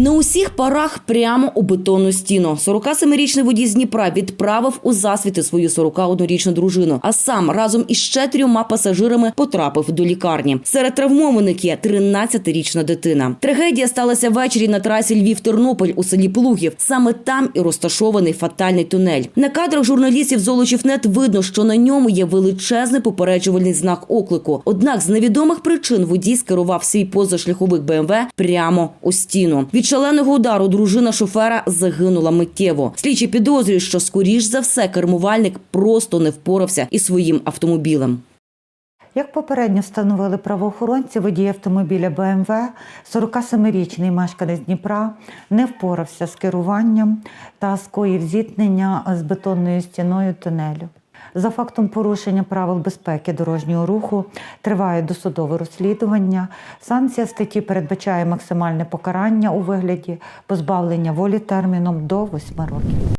На усіх парах прямо у бетонну стіну. 47-річний водій з Дніпра відправив у засвіти свою 41-річну дружину, а сам разом із ще трьома пасажирами потрапив до лікарні. Серед травмованих є 13-річна дитина. Трагедія сталася ввечері на трасі Львів-Тернопіль у селі Плугів. Саме там і розташований фатальний тунель. На кадрах журналістів Золочівнет видно, що на ньому є величезний попереджувальний знак оклику. Однак з невідомих причин водій скерував свій позашляховик БМВ прямо у стіну. Від шаленого удару дружина шофера загинула миттєво. Слідчі підозрюють, що скоріш за все кермувальник просто не впорався із своїм автомобілем. Як попередньо встановили правоохоронці, водій автомобіля БМВ, 47-річний мешканець Дніпра, не впорався з керуванням та скоїв зіткнення з бетонною стіною тунелю. За фактом порушення правил безпеки дорожнього руху триває досудове розслідування. Санкція статті передбачає максимальне покарання у вигляді позбавлення волі терміном до 8 років.